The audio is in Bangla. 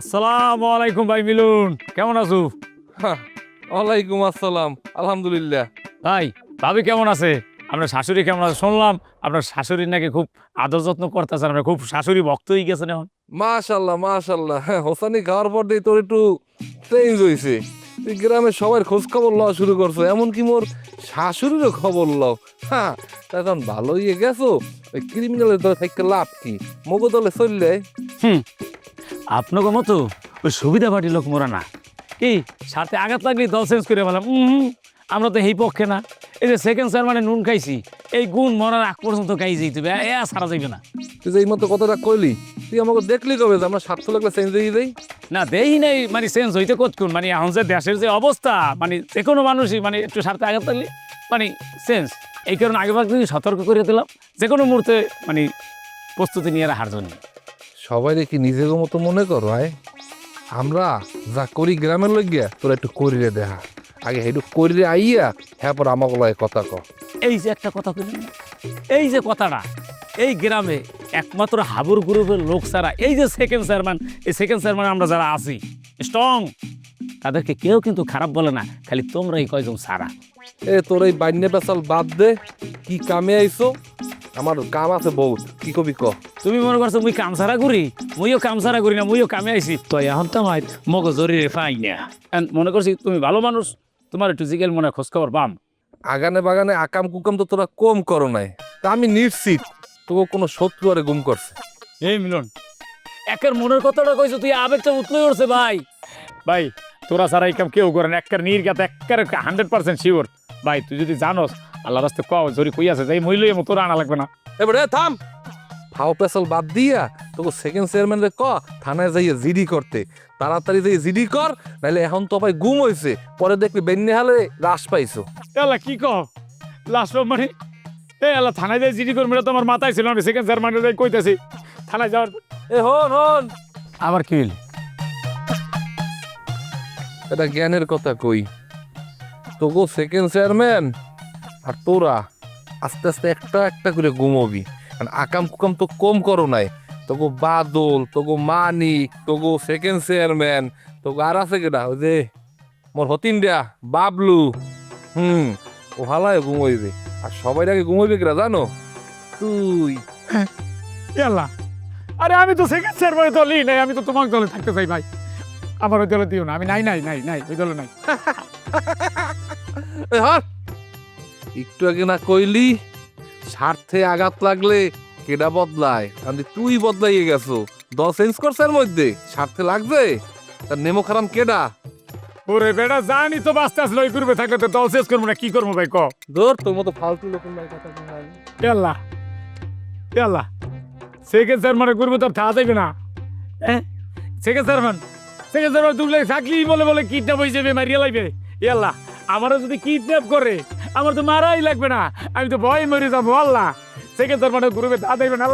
আসসালামু আলাইকুম ভাই মিলুন কেমন আছো? ওয়ালাইকুম আসসালাম আলহামদুলিল্লাহ। ভাই ভাবি কেমন আছে? আপনার শাশুড়ি কেমন আছে? শুনলাম আপনার শাশুড়ির নাকি খুব আদর যত্ন করতেছেন আপনার খুব শাশুড়ি ভক্ত হয়ে গেছেন এখন। মাশাল্লাহ মাশাল্লাহ হ্যাঁ হোসানি খাওয়ার পর দিয়ে তোর একটু চেঞ্জ হয়েছে তুই গ্রামের সবার খোঁজ খবর লওয়া শুরু করছ এমনকি মোর শাশুড়িরও খবর লও। হ্যাঁ তা এখন ভালো হয়ে গেছো? ওই ক্রিমিনালের দলে থাকতে লাভ কি? মগো দলে চললে? আপনাকে মতো ওই সুবিধা পার্টি লোক মোরা না। কি সাথে আঘাত লাগলে দল চেঞ্জ করে বললাম উম আমরা তো এই পক্ষে না। এই যে সেকেন্ড স্যার মানে নুন খাইছি এই গুণ মরার আগ পর্যন্ত খাই যেতে হবে এ সারা যাইবে না। তুই যে এই মতো কথাটা কইলি তুই আমাকে দেখলি কবে যে আমরা স্বার্থ লাগলে চেঞ্জ হয়ে দেই? না দেই নাই মানে চেঞ্জ হইতে কত কোন মানে এখন যে দেশের যে অবস্থা মানে যে কোনো মানুষই মানে একটু স্বার্থে আঘাত লাগলে মানে চেঞ্জ এই কারণে আগে ভাগ সতর্ক করে দিলাম। যে কোনো মুহূর্তে মানে প্রস্তুতি নিয়ে হার জন্য সবাই দেখি নিজের মতো মনে করো আয়। আমরা যা করি গ্রামের লইগিয়া তোরা একটু করিলে দেখা আগে একটু করিলে আইয়া হ্যাঁ পর আমাকে লয় কথা ক এই যে একটা কথা বললেন এই যে কথাটা এই গ্রামে একমাত্র হাবুর গ্রুপের লোক ছাড়া এই যে সেকেন্ড চেয়ারম্যান এই সেকেন্ড চেয়ারম্যান আমরা যারা আছি স্ট্রং তাদেরকে কেউ কিন্তু খারাপ বলে না খালি তোমরাই কয়জন সারা এ তোর এই বান্যা পেশাল বাদ দে কি কামে আইছো? আমার কাম আছে বহুত কি কবি ক? তুমি মনে করছ মুই কাম সারা করি? মুইও কাম সারা করি না মুইও কামে আইছি। তো এখন তো আমার মগজরি রে পাই না। মনে করছি তুমি ভালো মানুষ তোমার একটু জিগেল মনে খোঁজ খবর পাম। আগানে বাগানে আকাম কুকাম তো তোরা কম করো নাই। তা আমি নিশ্চিত তোকে কোনো শত্রু আরে গুম করছে। এই মিলন একের মনের কথাটা কইছো তুই আবেগটা উতলে উঠছে ভাই। ভাই তোরা সারা এই কাম কেউ করে না একের নির্গাত একের হান্ড্রেড পার্সেন্ট শিওর ভাই তুই যদি জানোস আল্লাহ রাস্তে কও জরি কই আছে যাই মইলই তোরা আনা লাগবে না। এবারে থাম! ফাও পেশাল বাদ দিয়া তোকে সেকেন্ড চেয়ারম্যান রে ক থানায় যাইয়ে জিডি করতে। তাড়াতাড়ি যাই জিডি কর নাইলে এখন তো ভাই গুম হইছে। পরে দেখবি বেন্যে হালে রাস পাইছো। এলা কি কহ লাস্ট মানে? এ আল্লাহ থানায় যাই জিডি করবি তো আমার মাথায় ছিল আমি সেকেন্ড স্যার মানে যাই কইতেছি। থানায় যাওয়ার এ হন হন। আবার কি হইল? এটা জ্ঞানের কথা কই। তোগো সেকেন্ড চেয়ারম্যান আর তোরা আস্তে আস্তে একটা একটা করে ঘুমবি কারণ আকাম কুকাম তো কম করো নাই। তোগো বাদল তোগো মানিক তোগো সেকেন্ড চেয়ারম্যান তোগো আর আছে কেটা ওই যে মোর হতিন দিয়া বাবলু। হুম ও হালায় ঘুমাইবে। আর সবাই আগে ঘুমাইবে কিনা জানো? তুই। আল্লাহ আরে আমি তো সেকেন্ড চেয়ারম্যান দলই নাই আমি তো তোমার দলে থাকতে চাই ভাই। আমার ওই দলে দিও না আমি নাই নাই নাই নাই ওই দলে নাই। একটু আগে না কইলি স্বার্থে আঘাত লাগলে কেডা বদলায়? আমি তুই বদলাইয়ে গেছো। দল চেঞ্জ করছে মধ্যে। স্বার্থে লাগবে তার নেমো খারাম কেডা? ওরে বেটা জানি তো বাঁচতে আসলে ওই করবে থাকলে তো দল শেষ করব না কি করব ভাই ক? ধর তোর মতো ফালতু লোক কথা আল্লাহ আল্লাহ সেকেন্ড স্যার মানে করব তো থা যাইবে না। হ্যাঁ? সেকেন্ড স্যার মান সেকেন্ড স্যার মান তুলে থাকলি বলে বলে কিডন্যাপ হয়ে যাবে মারিয়া লাগবে এ আল্লাহ আমারও যদি কিডন্যাপ করে আমার তো মারাই লাগবে না। আমি তো ভয় মরে যাব, আল্লাহ। সেকেন্ড তোর মানে গ্রুপে দা যাইবে না আল্লাহ।